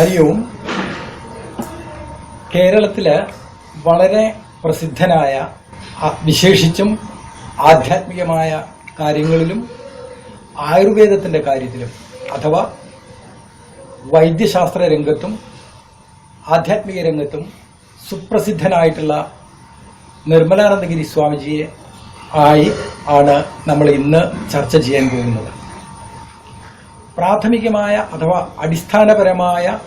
ഹരി ഓം കേരളത്തിൽ വളരെ പ്രസിദ്ധനായ വിശേഷിച്ചും ആധ്യാത്മികമായ കാര്യങ്ങളിലും ആയുർവേദത്തിന്റെ കാര്യത്തിലും അഥവാ വൈദ്യശാസ്ത്ര രംഗത്തും ആധ്യാത്മിക രംഗത്തും സുപ്രസിദ്ധനായിട്ടുള്ള നിർമ്മലാനന്ദഗിരി സ്വാമിജിയെ ആയി ആണ് നമ്മൾ ഇന്ന് ചർച്ച ചെയ്യാൻ പോകുന്നത്. പ്രാഥമികമായ അഥവാ അടിസ്ഥാനപരമായ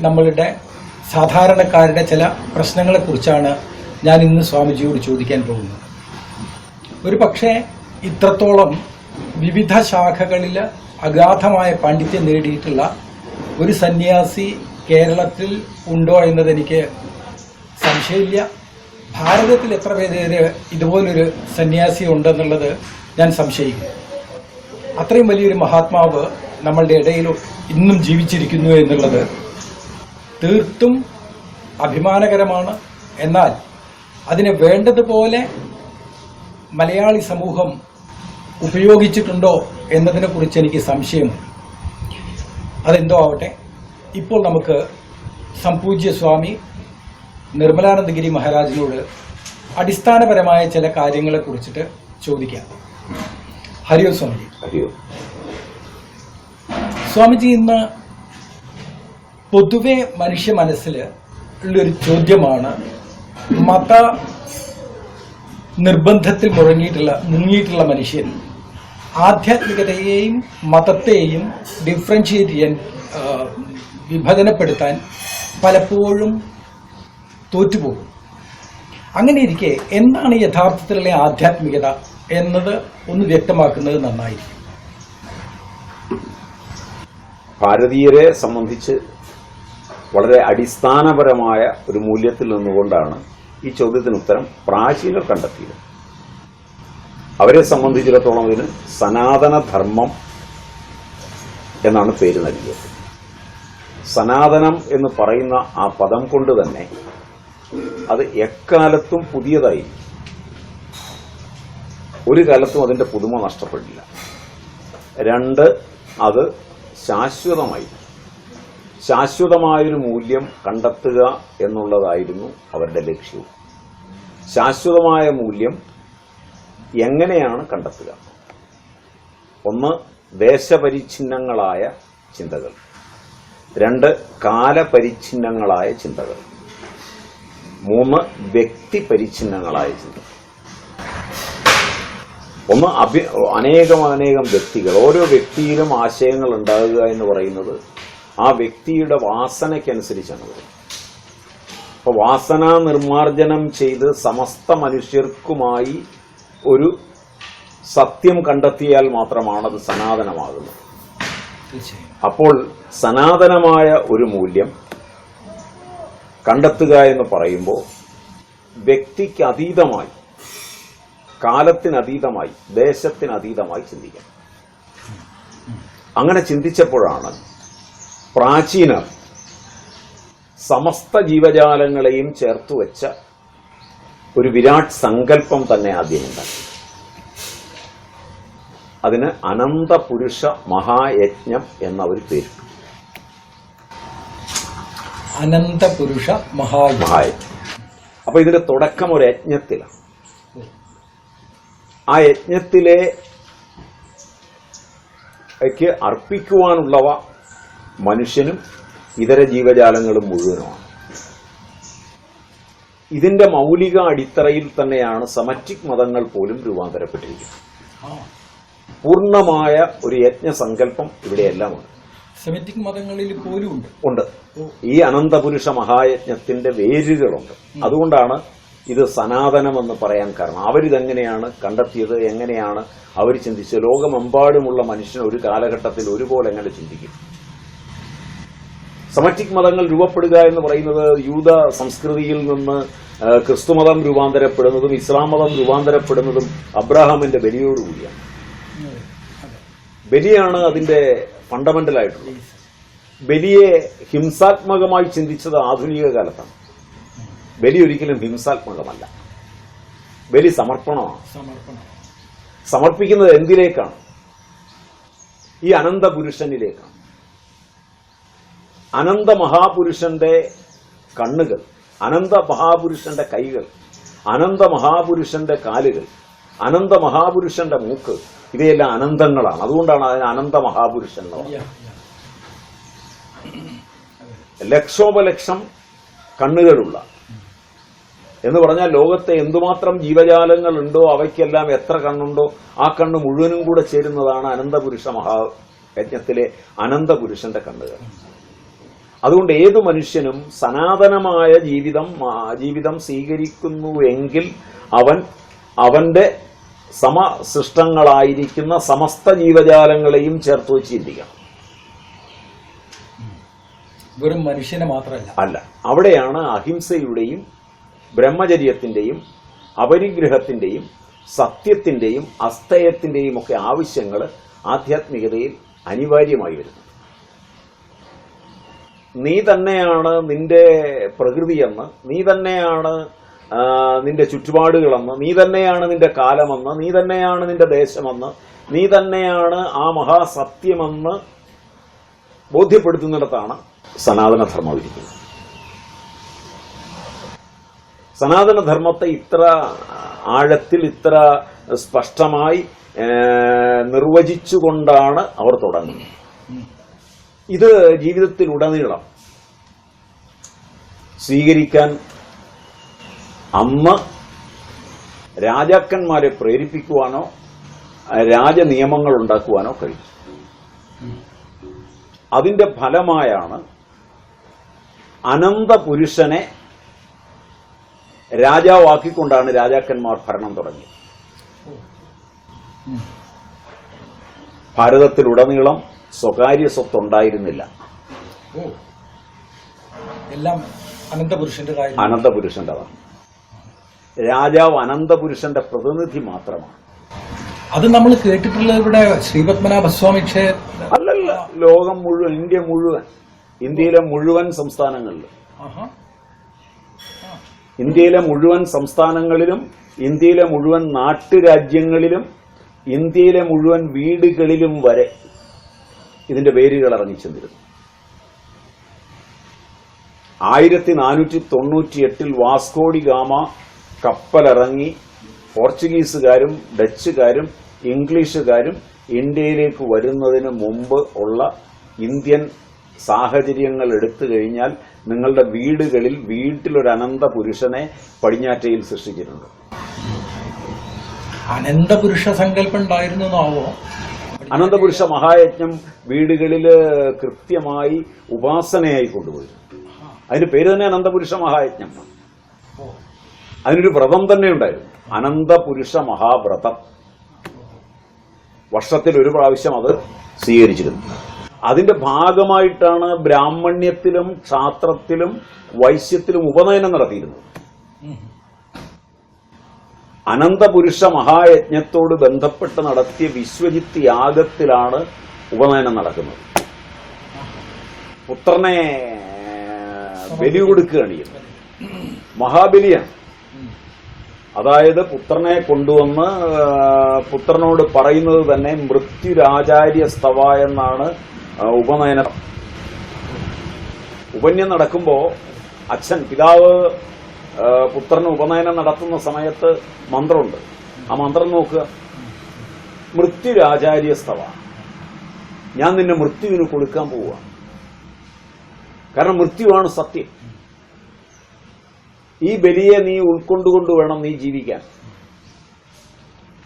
നമ്മളുടെ സാധാരണക്കാരുടെ ചില പ്രശ്നങ്ങളെക്കുറിച്ചാണ് ഞാൻ ഇന്ന് സ്വാമിജിയോട് ചോദിക്കാൻ പോകുന്നത്. ഒരു പക്ഷേ ഇത്രത്തോളം വിവിധ ശാഖകളിൽ അഗാധമായ പാണ്ഡിത്യം നേടിയിട്ടുള്ള ഒരു സന്യാസി കേരളത്തിൽ ഉണ്ടോ എന്നതെനിക്ക് സംശയമില്ല. ഭാരതത്തിൽ എത്ര പേര് ഇതുപോലൊരു സന്യാസി ഉണ്ടെന്നുള്ളത് ഞാൻ സംശയിക്കുന്നു. അത്രയും വലിയൊരു മഹാത്മാവ് നമ്മളുടെ ഇടയിൽ ഇന്നും ജീവിച്ചിരിക്കുന്നു എന്നുള്ളത് തീർത്തും അഭിമാനകരമാണ്. എന്നാൽ അതിനെ വേണ്ടതുപോലെ മലയാളി സമൂഹം ഉപയോഗിച്ചിട്ടുണ്ടോ എന്നതിനെ കുറിച്ച് എനിക്ക് സംശയമുണ്ട്. അതെന്തോ ആവട്ടെ. ഇപ്പോൾ നമുക്ക് സംപൂജ്യ സ്വാമി നിർമ്മലാനന്ദഗിരി മഹാരാജിനോട് അടിസ്ഥാനപരമായ ചില കാര്യങ്ങളെ കുറിച്ചിട്ട് ചോദിക്കാം. ഹരിയോ സ്വാമി. അറിയോ സ്വാമിജി ഇന്ന് പൊതുവെ മനുഷ്യ മനസ്സിൽ ഉള്ളൊരു ചോദ്യമാണ് മത നിർബന്ധത്തിൽ മുഴങ്ങിയിട്ടുള്ള മുങ്ങിയിട്ടുള്ള മനുഷ്യൻ ആധ്യാത്മികതയെയും മതത്തെയും ഡിഫറൻഷിയേറ്റ് ചെയ്യാൻ വിഭജനപ്പെടുത്താൻ പലപ്പോഴും തോറ്റുപോകും. അങ്ങനെ ഇരിക്കെ എന്താണ് യഥാർത്ഥത്തിലുള്ള ആധ്യാത്മികത എന്നത് ഒന്ന് വ്യക്തമാക്കുന്നത് നന്നായിരിക്കും. ഭാരതീയരെ സംബന്ധിച്ച് വളരെ അടിസ്ഥാനപരമായ ഒരു മൂല്യത്തിൽ നിന്നുകൊണ്ടാണ് ഈ ചോദ്യത്തിന് ഉത്തരം പ്രാചീനർ കണ്ടെത്തിയത്. അവരെ സംബന്ധിച്ചിടത്തോളം ഇതിന് സനാതനധർമ്മം എന്നാണ് പേര് നൽകിയത്. സനാതനം എന്ന് പറയുന്ന ആ പദം കൊണ്ട് തന്നെ അത് എക്കാലത്തും പുതിയതായി. ഒരു കാലത്തും അതിന്റെ പുതുമ നഷ്ടപ്പെടില്ല. രണ്ട് അത് ശാശ്വതമായി. ശാശ്വതമായൊരു മൂല്യം കണ്ടെത്തുക എന്നുള്ളതായിരുന്നു അവരുടെ ലക്ഷ്യവും ശാശ്വതമായ മൂല്യം എങ്ങനെയാണ് കണ്ടെത്തുക? ഒന്ന് ദേശപരിച്ഛിന്നങ്ങളായ ചിന്തകൾ. രണ്ട് കാലപരിച്ഛിന്നങ്ങളായ ചിന്തകൾ. മൂന്ന് വ്യക്തിപരിച്ഛിന്നങ്ങളായ ചിന്തകൾ. ഒന്ന് അഭി അനേകം അനേകം വ്യക്തികൾ. ഓരോ വ്യക്തിയിലും ആശയങ്ങൾ ഉണ്ടാകുക എന്ന് പറയുന്നത് ആ വ്യക്തിയുടെ വാസനയ്ക്കനുസരിച്ചാണ് വരുന്നത്. അപ്പൊ വാസന നിർമാർജനം ചെയ്ത് സമസ്ത മനുഷ്യർക്കുമായി ഒരു സത്യം കണ്ടെത്തിയാൽ മാത്രമാണ് അത് സനാതനമാകുന്നത് അപ്പോൾ സനാതനമായ ഒരു മൂല്യം കണ്ടെത്തുക എന്ന് പറയുമ്പോൾ വ്യക്തിക്ക് അതീതമായി കാലത്തിനതീതമായി ദേശത്തിനതീതമായി ചിന്തിക്കണം. അങ്ങനെ ചിന്തിച്ചപ്പോഴാണ് പ്രാചീനർ സമസ്ത ജീവജാലങ്ങളെയും ചേർത്ത് വെച്ച ഒരു വിരാട് സങ്കല്പം തന്നെ ആദ്യം ആദ്യമുണ്ടാക്കി അതിന് അനന്തപുരുഷ മഹായജ്ഞം എന്നവർ പേരിട്ടു അനന്തപുരുഷ മഹാ മഹായജ്ഞം. അപ്പൊ ഇതിന്റെ തുടക്കം ഒരു യജ്ഞത്തിലാണ്. ആ യജ്ഞത്തിലെ ക്ക് അർപ്പിക്കുവാനുള്ളവ മനുഷ്യനും ഇതര ജീവജാലങ്ങളും മുഴുവനുമാണ്. ഇതിന്റെ മൗലിക അടിത്തറയിൽ തന്നെയാണ് സമറ്റിക് മതങ്ങൾ പോലും രൂപാന്തരപ്പെട്ടിരിക്കുന്നത്. പൂർണമായ ഒരു യജ്ഞസങ്കല്പം ഇവിടെയെല്ലാം ഉണ്ട് സെമിറ്റിക് മതങ്ങളിൽ പോലും ഉണ്ട്. ഉണ്ട്. ഈ അനന്തപുരുഷ മഹായജ്ഞത്തിന്റെ വേരുകളുണ്ട്. അതുകൊണ്ടാണ് ഇത് സനാതനമെന്ന് പറയാൻ കാരണം. അവരിതെങ്ങനെയാണ് കണ്ടെത്തിയത്? എങ്ങനെയാണ് അവർ ചിന്തിച്ചത്? ലോകമെമ്പാടുമുള്ള മനുഷ്യൻ ഒരു കാലഘട്ടത്തിൽ ഒരുപോലെ എങ്ങനെ ചിന്തിക്കും? സമറ്റിക് മതങ്ങൾ രൂപപ്പെടുക എന്ന് പറയുന്നത് യൂത സംസ്കൃതിയിൽ നിന്ന് ക്രിസ്തുമതം രൂപാന്തരപ്പെടുന്നതും ഇസ്ലാം മതം രൂപാന്തരപ്പെടുന്നതും അബ്രാഹാമിന്റെ ബലിയോടുകൂടിയാണ് ബലിയാണ് അതിന്റെ ഫണ്ടമെന്റൽ ആയിട്ടുള്ളത്. ബലിയെ ഹിംസാത്മകമായി ചിന്തിച്ചത് ആധുനിക കാലത്താണ്. ബലി ഒരിക്കലും ഹിംസാത്മകമല്ല. ബലി സമർപ്പണമാണ്. സമർപ്പണം. സമർപ്പിക്കുന്നത് എന്തിലേക്കാണ്? ഈ അനന്ത പുരുഷനിലേക്കാണ് അനന്ത മഹാപുരുഷന്റെ കണ്ണുകൾ അനന്ത മഹാപുരുഷന്റെ കൈകൾ അനന്ത മഹാപുരുഷന്റെ കാലുകൾ അനന്ത മഹാപുരുഷന്റെ മൂക്ക് ഇവയെല്ലാം അനന്തങ്ങളാണ്. അതുകൊണ്ടാണ് അതിന് അനന്ത മഹാപുരുഷൻ. ലക്ഷോപലക്ഷം കണ്ണുകളുള്ള എന്ന് പറഞ്ഞാൽ ലോകത്തെ എന്തുമാത്രം ജീവജാലങ്ങൾ ഉണ്ടോ അവയ്ക്കെല്ലാം എത്ര കണ്ണുണ്ടോ ആ കണ്ണ് മുഴുവനും കൂടെ ചേരുന്നതാണ് അനന്തപുരുഷ മഹായജ്ഞത്തിലെ അനന്തപുരുഷന്റെ കണ്ണുകൾ. അതുകൊണ്ട് ഏതു മനുഷ്യനും സനാതനമായ ജീവിതം ജീവിതം സ്വീകരിക്കുന്നുവെങ്കിൽ അവൻ അവന്റെ സമസൃഷ്ടങ്ങളായിരിക്കുന്ന സമസ്ത ജീവജാലങ്ങളെയും ചേർത്ത് വെച്ച് ചിന്തിക്കണം വെറും മനുഷ്യനെ മാത്രമല്ല. അല്ല അവിടെയാണ് അഹിംസയുടെയും ബ്രഹ്മചര്യത്തിന്റെയും അപരിഗ്രഹത്തിന്റെയും സത്യത്തിന്റെയും അസ്തയത്തിന്റെയും ഒക്കെ ആവശ്യങ്ങൾ ആധ്യാത്മികതയിൽ അനിവാര്യമായി വരുന്നു. നീ തന്നെയാണ് നിന്റെ പ്രകൃതിയെന്ന് നീ തന്നെയാണ് നിന്റെ ചുറ്റുപാടുകളെന്ന് നീ തന്നെയാണ് നിന്റെ കാലമെന്ന് നീ തന്നെയാണ് നിന്റെ ദേശമെന്ന് നീ തന്നെയാണ് ആ മഹാസത്യമെന്ന് ബോധ്യപ്പെടുത്തുന്നിടത്താണ് സനാതനധർമ്മം ഇരിക്കുന്നത് സനാതനധർമ്മത്തെ ഇത്ര ആഴത്തിൽ ഇത്ര സ്പഷ്ടമായി നിർവചിച്ചുകൊണ്ടാണ് അവർ തുടങ്ങുന്നത്. ഇത് ജീവിതത്തിലുടനീളം സ്വീകരിക്കാൻ അമ്മ രാജാക്കന്മാരെ പ്രേരിപ്പിക്കുവാനോ രാജനിയമങ്ങൾ ഉണ്ടാക്കുവാനോ കഴിയും. അതിന്റെ ഫലമായാണ് അനന്ത പുരുഷനെ രാജാവാക്കിക്കൊണ്ടാണ് രാജാക്കന്മാർ ഭരണം തുടങ്ങിയത്. ഭാരതത്തിലുടനീളം സ്വകാര്യ സ്വത്ത് ഉണ്ടായിരുന്നില്ല എല്ലാം അനന്തപുരുഷന്റേതായിരുന്നു അനന്തപുരുഷന്റെതാണ്. രാജാവ് അനന്തപുരുഷന്റെ പ്രതിനിധി മാത്രമാണ്. അത് നമ്മൾ കേട്ടിട്ടുള്ളത് ഇവിടെ ശ്രീപത്മനാഭസ്വാമി ക്ഷേത്ര അല്ലല്ല ലോകം മുഴുവൻ ഇന്ത്യ മുഴുവൻ ഇന്ത്യയിലെ മുഴുവൻ സംസ്ഥാനങ്ങളിലും. ഇന്ത്യയിലെ മുഴുവൻ സംസ്ഥാനങ്ങളിലും ഇന്ത്യയിലെ മുഴുവൻ നാട്ടുരാജ്യങ്ങളിലും ഇന്ത്യയിലെ മുഴുവൻ വീടുകളിലും വരെ ഇതിന്റെ വേരുകൾ ഇറങ്ങിച്ചെന്നിരുന്നു ആയിരത്തി നാനൂറ്റി തൊണ്ണൂറ്റി എട്ടിൽ വാസ്കോഡി ഗാമ കപ്പലിറങ്ങി പോർച്ചുഗീസുകാരും ഡച്ചുകാരും ഇംഗ്ലീഷുകാരും ഇന്ത്യയിലേക്ക് വരുന്നതിന് മുമ്പ് ഉള്ള ഇന്ത്യൻ സാഹചര്യങ്ങൾ എടുത്തു കഴിഞ്ഞാൽ നിങ്ങളുടെ വീടുകളിൽ വീട്ടിലൊരു അനന്ത പുരുഷനെ പടിഞ്ഞാറ്റയിൽ സൃഷ്ടിച്ചിട്ടുണ്ട്. അനന്തപുരുഷ സങ്കല്പം ഉണ്ടായിരുന്നു എന്നാവോ അനന്തപുരുഷ മഹായജ്ഞം വീടുകളിൽ കൃത്യമായി ഉപാസനയായി കൊണ്ടുപോയി. അതിന് പേര് തന്നെ അനന്തപുരുഷ മഹായജ്ഞം. അതിനൊരു വ്രതം തന്നെ ഉണ്ടായിരുന്നു. അനന്തപുരുഷ മഹാവ്രതം. വർഷത്തിൽ ഒരു പ്രാവശ്യം അത് സ്വീകരിച്ചിരുന്നു. അതിന്റെ ഭാഗമായിട്ടാണ് ബ്രാഹ്മണ്യത്തിലും ക്ഷാത്രത്തിലും വൈശ്യത്തിലും ഉപനയനം നടത്തിയിരുന്നത്. അനന്തപുരുഷ മഹായജ്ഞത്തോട് ബന്ധപ്പെട്ട് നടത്തിയ വിശ്വജിത്ത് യാഗത്തിലാണ് ഉപനയനം നടക്കുന്നത്. പുത്രനെ ബലി കൊടുക്കുകയാണ് ചെയ്യുന്നത്. മഹാബലിയാണ്. അതായത് പുത്രനെ കൊണ്ടുവന്ന് പുത്രനോട് പറയുന്നത് തന്നെ മൃത്യുരാചാര്യ സ്തവ എന്നാണ് ഉപനയനം. ഉപന്യം നടക്കുമ്പോ അച്ഛൻ പിതാവ് പുത്രന് ഉപനയനം നടത്തുന്ന സമയത്ത് മന്ത്രമുണ്ട്. ആ മന്ത്രം നോക്കുക. മൃത്യുരാചാര്യ സ്തവ ഞാൻ നിന്നെ മൃത്യുവിന് കൊടുക്കാൻ പോവുക. കാരണം മൃത്യുവാണ് സത്യം. ഈ ബലിയെ നീ ഉൾക്കൊണ്ടുകൊണ്ട് വേണം നീ ജീവിക്കാൻ.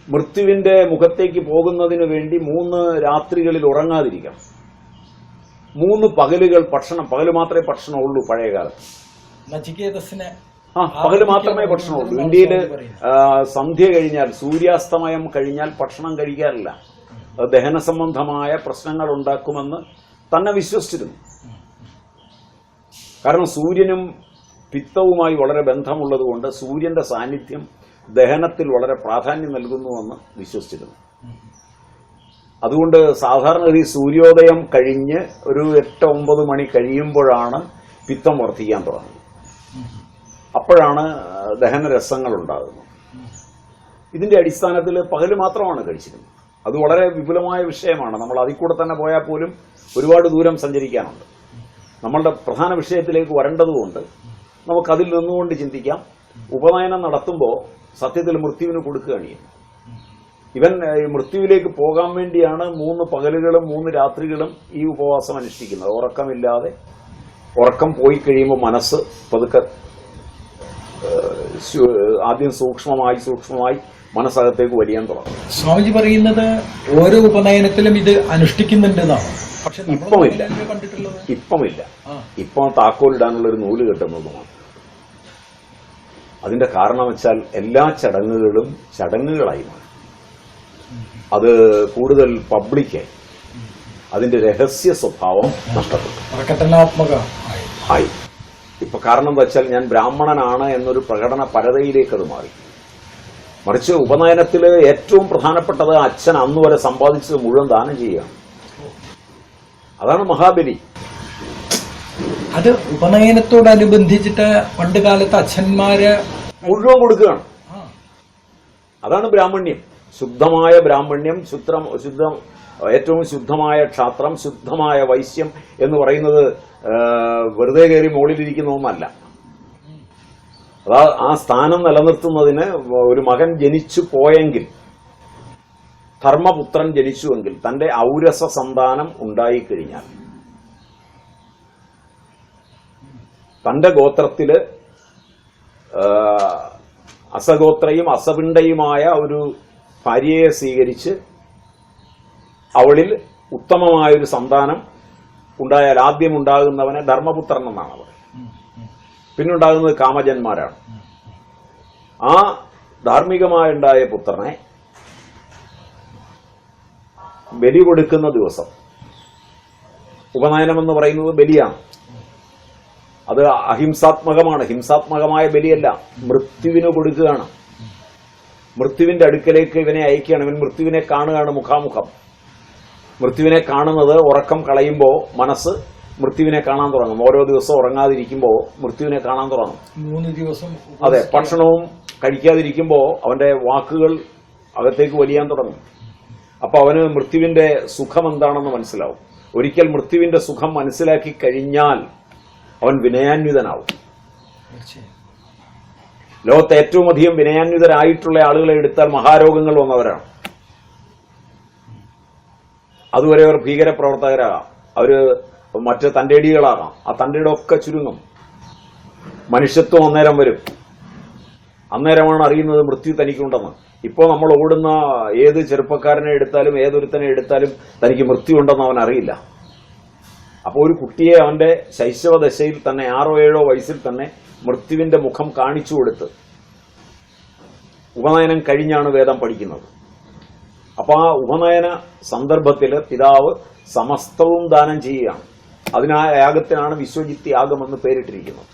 മൃത്യുവിന്റെ മുഖത്തേക്ക് പോകുന്നതിന് വേണ്ടി മൂന്ന് രാത്രികളിൽ ഉറങ്ങാതിരിക്കണം. മൂന്ന് പകലുകൾ ഭക്ഷണം പകൽ മാത്രമേ ഭക്ഷണമുള്ളൂ പഴയ കാലത്ത് ആ പകൽ മാത്രമേ ഭക്ഷണമുള്ളൂ. ഇന്ത്യയിൽ സന്ധ്യ കഴിഞ്ഞാൽ സൂര്യാസ്തമയം കഴിഞ്ഞാൽ ഭക്ഷണം കഴിക്കാറില്ല. ദഹന സംബന്ധമായ പ്രശ്നങ്ങൾ ഉണ്ടാക്കുമെന്ന് തന്നെ വിശ്വസിച്ചിരുന്നു. കാരണം സൂര്യനും പിത്തവുമായി വളരെ ബന്ധമുള്ളത് കൊണ്ട് സൂര്യന്റെ സാന്നിധ്യം ദഹനത്തിൽ വളരെ പ്രാധാന്യം നൽകുന്നുവെന്ന് വിശ്വസിച്ചിരുന്നു. അതുകൊണ്ട് സാധാരണ ഈ സൂര്യോദയം കഴിഞ്ഞ് ഒരു എട്ട് ഒമ്പത് മണി കഴിയുമ്പോഴാണ് പിത്തം വർദ്ധിക്കാൻ തുടങ്ങുന്നത്. അപ്പോഴാണ് ദഹനരസങ്ങൾ ഉണ്ടാകുന്നത് ഇതിന്റെ അടിസ്ഥാനത്തിൽ പകൽ മാത്രമാണ് കഴിച്ചിരുന്നത്. അത് വളരെ വിപുലമായ വിഷയമാണ്. നമ്മൾ അതിൽ കൂടെ തന്നെ പോയാൽ പോലും ഒരുപാട് ദൂരം സഞ്ചരിക്കാനുണ്ട്. നമ്മളുടെ പ്രധാന വിഷയത്തിലേക്ക് വരേണ്ടതുകൊണ്ട് നമുക്കതിൽ നിന്നുകൊണ്ട് ചിന്തിക്കാം. ഉപനയനം നടത്തുമ്പോൾ സത്യത്തിൽ മൃത്യുവിന് കൊടുക്കുകയാണ് ചെയ്യുന്നത്. ഇവൻ മൃത്യുവിലേക്ക് പോകാൻ വേണ്ടിയാണ് മൂന്ന് പകലുകളും മൂന്ന് രാത്രികളും ഈ ഉപവാസം അനുഷ്ഠിക്കുന്നത്. ഉറക്കമില്ലാതെ ഉറക്കം പോയി കഴിയുമ്പോൾ മനസ്സ് പതുക്കെ ആദ്യം സൂക്ഷ്മമായി സൂക്ഷ്മമായി മനസ്സകത്തേക്ക് വലിയാൻ തുടങ്ങും. സ്വാമിജി പറയുന്നത് ഓരോ ഉപനയനത്തിലും ഇത് അനുഷ്ഠിക്കുന്നുണ്ടെന്നാണ്. പക്ഷെ ഇപ്പമില്ല. ഇപ്പമില്ല ഇപ്പം താക്കോലിടാനുള്ള ഒരു നൂൽ കെട്ടുന്നതുമാണ്. അതിന്റെ കാരണം വെച്ചാൽ എല്ലാ ചടങ്ങുകളും ചടങ്ങുകളായി മാറി. അത് കൂടുതൽ പബ്ലിക്കായി അതിന്റെ രഹസ്യ സ്വഭാവം നഷ്ടപ്പെട്ടു. ആയി. ഇപ്പൊ കാരണം എന്താ വെച്ചാൽ ഞാൻ ബ്രാഹ്മണനാണ് എന്നൊരു പ്രകടന പരതയിലേക്ക് അത് മാറി. മറിച്ച് ഉപനയനത്തിൽ ഏറ്റവും പ്രധാനപ്പെട്ടത് അച്ഛൻ അന്ന് വരെ സമ്പാദിച്ചത് മുഴുവൻ ദാനം ചെയ്യുക അതാണ് മഹാബലി. അത് ഉപനയനത്തോടനുബന്ധിച്ചിട്ട് പണ്ട് കാലത്ത് അച്ഛന്മാര് മുഴുവൻ കൊടുക്കുകയാണ്. അതാണ് ബ്രാഹ്മണ്യം. ശുദ്ധമായ ബ്രാഹ്മണ്യം ശുദ്ധം ശുദ്ധം ഏറ്റവും ശുദ്ധമായ ക്ഷാത്രം ശുദ്ധമായ വൈശ്യം എന്ന് പറയുന്നത് വെറുതെ കയറി മുകളിലിരിക്കുന്ന ഒന്നല്ല ആ സ്ഥാനം നിലനിർത്തുന്നതിന് ഒരു മകൻ ജനിച്ചു പോയെങ്കിൽ ധർമ്മപുത്രൻ ജനിച്ചുവെങ്കിൽ തന്റെ ഔരസ സന്താനം ഉണ്ടായിക്കഴിഞ്ഞാൽ തന്റെ ഗോത്രത്തിൽ അസഗോത്രയും അസപിണ്ടയുമായ ഒരു ഭാര്യയെ സ്വീകരിച്ച് അവളിൽ ഉത്തമമായൊരു സന്താനം ഉണ്ടായാൽ ആദ്യം ഉണ്ടാകുന്നവനെ ധർമ്മപുത്രൻ എന്നാണ് അവർ പിന്നുണ്ടാകുന്നത് കാമജന്മാരാണ്. ആ ധാർമ്മികമായുണ്ടായ പുത്രനെ ബലി കൊടുക്കുന്ന ദിവസം ഉപനയനം എന്ന് പറയുന്നത് ബലിയാണ്. അത് അഹിംസാത്മകമാണ്. ഹിംസാത്മകമായ ബലിയല്ല. മൃത്യുവിന് കൊടുക്കുകയാണ്. മൃത്യുവിന്റെ അടുക്കലേക്ക് ഇവനെ അയക്കുകയാണ്. ഇവൻ മൃത്യുവിനെ കാണുകയാണ് മുഖാമുഖം. മൃത്യുവിനെ കാണുന്നത് ഉറക്കം കളയുമ്പോൾ മനസ്സ് മൃത്യുവിനെ കാണാൻ തുടങ്ങും. ഓരോ ദിവസവും ഉറങ്ങാതിരിക്കുമ്പോൾ മൃത്യുവിനെ കാണാൻ തുടങ്ങും. മൂന്ന് ദിവസം അതെ ഭക്ഷണവും കഴിക്കാതിരിക്കുമ്പോൾ അവന്റെ വാക്കുകൾ അകത്തേക്ക് വലിയാൻ തുടങ്ങും. അപ്പൊ അവന് മൃത്യുവിന്റെ സുഖം എന്താണെന്ന് മനസ്സിലാവും. ഒരിക്കൽ മൃത്യുവിന്റെ സുഖം മനസ്സിലാക്കി കഴിഞ്ഞാൽ അവൻ വിനയാന്വിതനാവും. ലോകത്ത് ഏറ്റവും അധികം വിനയാന്വിതരായിട്ടുള്ള ആളുകളെ എടുത്താൽ മഹാരോഗങ്ങൾ വന്നവരാണ് അതുവരെ അവർ ഭീകരപ്രവർത്തകരാകാം അവർ മറ്റ് തന്റേടികളാകാം ആ തന്റേടൊക്കെ ചുരുങ്ങും. മനുഷ്യത്വം അന്നേരം വരും. അന്നേരമാണ് അറിയുന്നത് മൃത്യു തനിക്കുണ്ടെന്ന്. ഇപ്പോൾ നമ്മൾ ഓടുന്ന ഏത് ചെറുപ്പക്കാരനെ എടുത്താലും ഏതൊരുത്തനെ എടുത്താലും തനിക്ക് മൃത്യു ഉണ്ടെന്ന് അവൻ അറിയില്ല. അപ്പോൾ ഒരു കുട്ടിയെ അവന്റെ ശൈശവ ദശയിൽ തന്നെ ആറോ ഏഴോ വയസ്സിൽ തന്നെ മൃത്യുവിന്റെ മുഖം കാണിച്ചു കൊടുത്ത് ഉപനയനം കഴിഞ്ഞാണ് വേദം പഠിക്കുന്നത്. അപ്പൊ ആ ഉപനയന സന്ദർഭത്തിൽ പിതാവ് സമസ്തവും ദാനം ചെയ്യുകയാണ്. അതിനാ യാഗത്തിനാണ് വിശ്വജിത്ത് എന്ന് പേരിട്ടിരിക്കുന്നത്.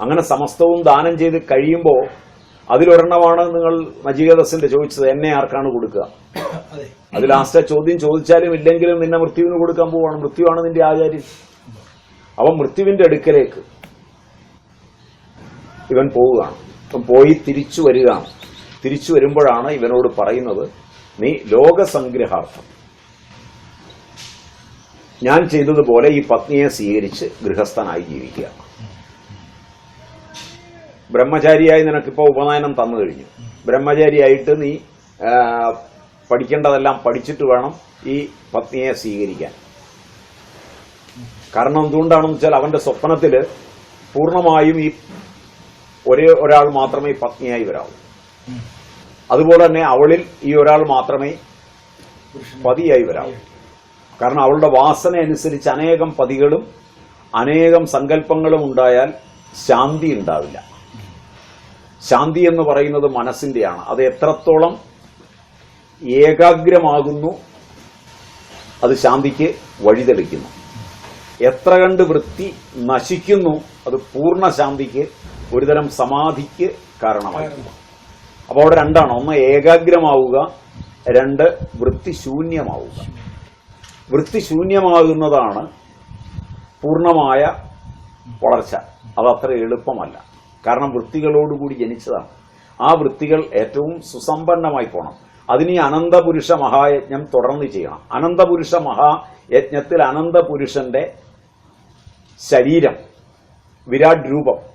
അങ്ങനെ സമസ്തവും ദാനം ചെയ്ത് കഴിയുമ്പോൾ അതിലൊരെണ്ണമാണ് നിങ്ങൾ നജീകദസിന്റെ ചോദിച്ചത് എന്നെ ആർക്കാണ് കൊടുക്കുക? അതെ. അത് ലാസ്റ്റ് ചോദ്യം ചോദിച്ചാലും ഇല്ലെങ്കിലും നിന്നെ മൃത്യുവിന് കൊടുക്കാൻ പോവാണ്. മൃത്യുവാണ് നിന്റെ ആചാര്യം. അവൻ മൃത്യുവിന്റെ അടുക്കലേക്ക് ഇവൻ പോവുകയാണ് അപ്പം പോയി തിരിച്ചു വരികയാണ് തിരിച്ചു വരുമ്പോഴാണ് ഇവനോട് പറയുന്നത് നീ ലോകസംഗ്രഹാർത്ഥം. ഞാൻ ചെയ്തതുപോലെ ഈ പത്നിയെ സ്വീകരിച്ച് ഗൃഹസ്ഥനായി ജീവിക്കുക. ബ്രഹ്മചാരിയായി നിനക്കിപ്പോ ഉപനയനം തന്നു കഴിഞ്ഞു. ബ്രഹ്മചാരിയായിട്ട് നീ പഠിക്കേണ്ടതെല്ലാം പഠിച്ചിട്ട് വേണം ഈ പത്നിയെ സ്വീകരിക്കാൻ. കാരണം എന്തുകൊണ്ടാണെന്ന് വെച്ചാൽ അവന്റെ സ്വപ്നത്തിൽ പൂർണമായും ഈ ഒരേ ഒരാൾ മാത്രമേ പത്നിയായി വരാവൂ. അതുപോലെ തന്നെ അവളിൽ ഈ ഒരാൾ മാത്രമേ പതിയായി വരാവൂ. കാരണം അവളുടെ വാസന അനുസരിച്ച് അനേകം പതികളും അനേകം സങ്കല്പങ്ങളും ഉണ്ടായാൽ ശാന്തി ഉണ്ടാവില്ല. ശാന്തി എന്ന് പറയുന്നത് മനസ്സിന്റെയാണ്. അത് എത്രത്തോളം ഏകാഗ്രമാകുന്നു അത് ശാന്തിക്ക് വഴിതെളിക്കുന്നു. എത്ര കണ്ട് വൃത്തി നശിക്കുന്നു അത് പൂർണ ശാന്തിക്ക് ഒരുതരം സമാധിക്ക് കാരണമായി അപ്പോൾ അവിടെ രണ്ടാണ്. ഒന്ന് ഏകാഗ്രമാവുക രണ്ട് വൃത്തിശൂന്യമാവുക. വൃത്തിശൂന്യമാകുന്നതാണ് പൂർണമായ വളർച്ച. അതത്ര എളുപ്പമല്ല. കാരണം വൃത്തികളോടുകൂടി ജനിച്ചതാണ്. ആ വൃത്തികൾ ഏറ്റവും സുസമ്പന്നമായി പോകണം അതിന് ഈ അനന്തപുരുഷ മഹായജ്ഞം തുടർന്ന് ചെയ്യണം. അനന്തപുരുഷ മഹായജ്ഞത്തിൽ അനന്തപുരുഷന്റെ ശരീരം വിരാട് രൂപം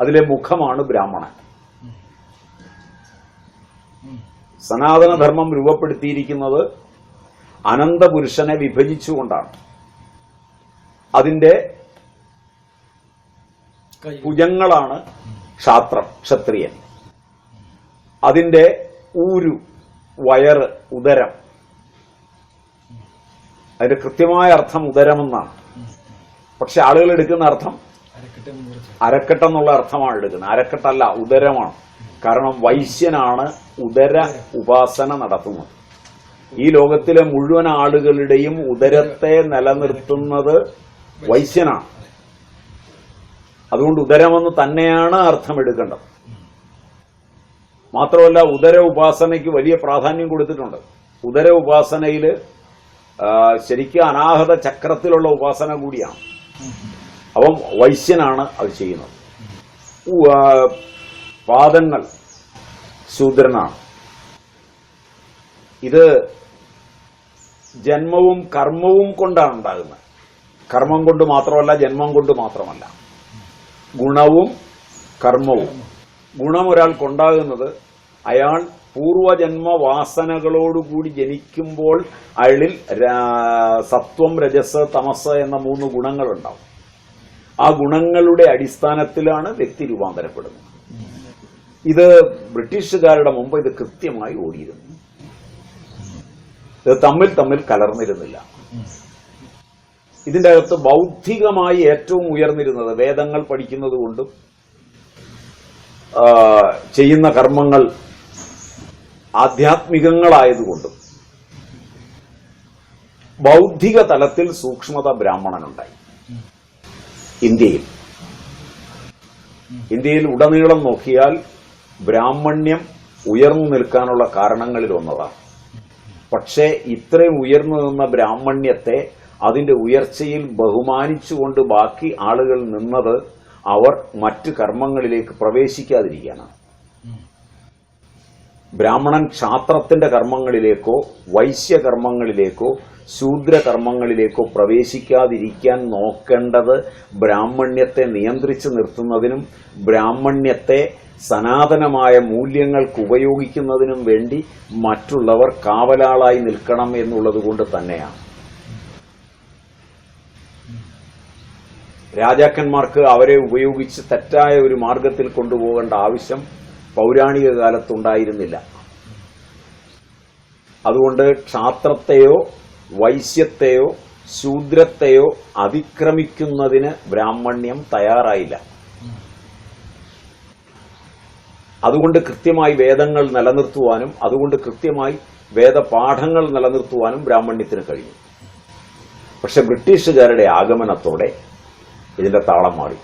അതിലെ മുഖമാണ് ബ്രാഹ്മണൻ. സനാതനധർമ്മം രൂപപ്പെടുത്തിയിരിക്കുന്നത് അനന്തപുരുഷനെ വിഭജിച്ചുകൊണ്ടാണ്. അതിന്റെ ഭുജങ്ങളാണ് ക്ഷാത്രം ക്ഷത്രിയൻ. അതിന്റെ ഊരു വയറ് ഉദരം. അതിന്റെ കൃത്യമായ അർത്ഥം ഉദരമെന്നാണ്. പക്ഷെ ആളുകൾ എടുക്കുന്ന അർത്ഥം അരക്കെട്ടിനെ എന്നുള്ള അർത്ഥമാണ് എടുക്കുന്നത്. അരക്കെട്ടല്ല ഉദരമാണ്. കാരണം വൈശ്യനാണ് ഉദര ഉപാസന നടത്തുന്നത്. ഈ ലോകത്തിലെ മുഴുവൻ ആളുകളുടെയും ഉദരത്തെ നിലനിർത്തുന്നത് വൈശ്യനാണ്. അതുകൊണ്ട് ഉദരമെന്ന് തന്നെയാണ് അർത്ഥം എടുക്കേണ്ടത്. മാത്രമല്ല ഉദര ഉപാസനയ്ക്ക് വലിയ പ്രാധാന്യം കൊടുത്തിട്ടുണ്ട്. ഉദര ഉപാസനയിൽ ശരിക്കും അനാഹത ചക്രത്തിലുള്ള ഉപാസന കൂടിയാണ്. അപ്പം വൈശ്യനാണ് അത് ചെയ്യുന്നത്. പാദങ്ങൾ ശൂദ്രനാണ്. ഇത് ജന്മവും കർമ്മവും കൊണ്ടാണ് ഉണ്ടാകുന്നത്. കർമ്മം കൊണ്ട് മാത്രമല്ല ജന്മം കൊണ്ട് മാത്രമല്ല. ഗുണവും കർമ്മവും. ഗുണം ഒരാൾക്കുണ്ടാകുന്നത് അയാൾ പൂർവജന്മ വാസനകളോടുകൂടി ജനിക്കുമ്പോൾ അയാളിൽ സത്വം രജസ് തമസ് എന്ന മൂന്ന് ഗുണങ്ങളുണ്ടാവും. ആ ഗുണങ്ങളുടെ അടിസ്ഥാനത്തിലാണ് വ്യക്തി രൂപാന്തരപ്പെടുന്നത്. ഇത് ബ്രിട്ടീഷുകാരുടെ മുമ്പ് ഇത് കൃത്യമായി ഓടിയിരുന്നു. ഇത് തമ്മിൽ തമ്മിൽ കലർന്നിരുന്നില്ല. ഇതിന്റെ അകത്ത് ബൗദ്ധികമായി ഏറ്റവും ഉയർന്നിരുന്നത് വേദങ്ങൾ പഠിക്കുന്നത് കൊണ്ടും ചെയ്യുന്ന കർമ്മങ്ങൾ ആധ്യാത്മികങ്ങളായതുകൊണ്ടും ബൗദ്ധിക തലത്തിൽ സൂക്ഷ്മത ബ്രാഹ്മണനുണ്ടായി. ഇന്ത്യയിൽ. ഇന്ത്യയിൽ ഉടനീളം നോക്കിയാൽ ബ്രാഹ്മണ്യം ഉയർന്നു നിൽക്കാനുള്ള കാരണങ്ങളിൽ ഒന്നതാണ്. പക്ഷേ ഇത്രയും ഉയർന്നു നിന്ന ബ്രാഹ്മണ്യത്തെ അതിന്റെ ഉയർച്ചയിൽ ബഹുമാനിച്ചുകൊണ്ട് ബാക്കി ആളുകൾ നിന്നത് അവർ മറ്റ് കർമ്മങ്ങളിലേക്ക് പ്രവേശിക്കാതിരിക്കാനാണ് ബ്രാഹ്മണൻ ക്ഷാത്രത്തിന്റെ കർമ്മങ്ങളിലേക്കോ വൈശ്യകർമ്മങ്ങളിലേക്കോ ശൂദ്രകർമ്മങ്ങളിലേക്കോ പ്രവേശിക്കാതിരിക്കാൻ നോക്കേണ്ടത് ബ്രാഹ്മണ്യത്തെ നിയന്ത്രിച്ചു നിർത്തുന്നതിനും ബ്രാഹ്മണ്യത്തെ സനാതനമായ മൂല്യങ്ങൾക്ക് ഉപയോഗിക്കുന്നതിനും വേണ്ടി മറ്റുള്ളവർ കാവലാളായി നിൽക്കണം എന്നുള്ളത് കൊണ്ട് തന്നെയാണ്. രാജാക്കന്മാർക്ക് അവരെ ഉപയോഗിച്ച് തെറ്റായ ഒരു മാർഗത്തിൽ കൊണ്ടുപോകേണ്ട ആവശ്യം പൗരാണിക കാലത്തുണ്ടായിരുന്നില്ല. അതുകൊണ്ട് ക്ഷാത്രത്തെയോ വൈശ്യത്തെയോ ശൂദ്രത്തെയോ അതിക്രമിക്കുന്നതിന് ബ്രാഹ്മണ്യം തയ്യാറായില്ല. അതുകൊണ്ട് കൃത്യമായി വേദങ്ങൾ നിലനിർത്തുവാനും അതുകൊണ്ട് കൃത്യമായി വേദപാഠങ്ങൾ നിലനിർത്തുവാനും ബ്രാഹ്മണ്യത്തിന് കഴിഞ്ഞു. പക്ഷെ ബ്രിട്ടീഷുകാരുടെ ആഗമനത്തോടെ ഇതിന്റെ താളം മാറി.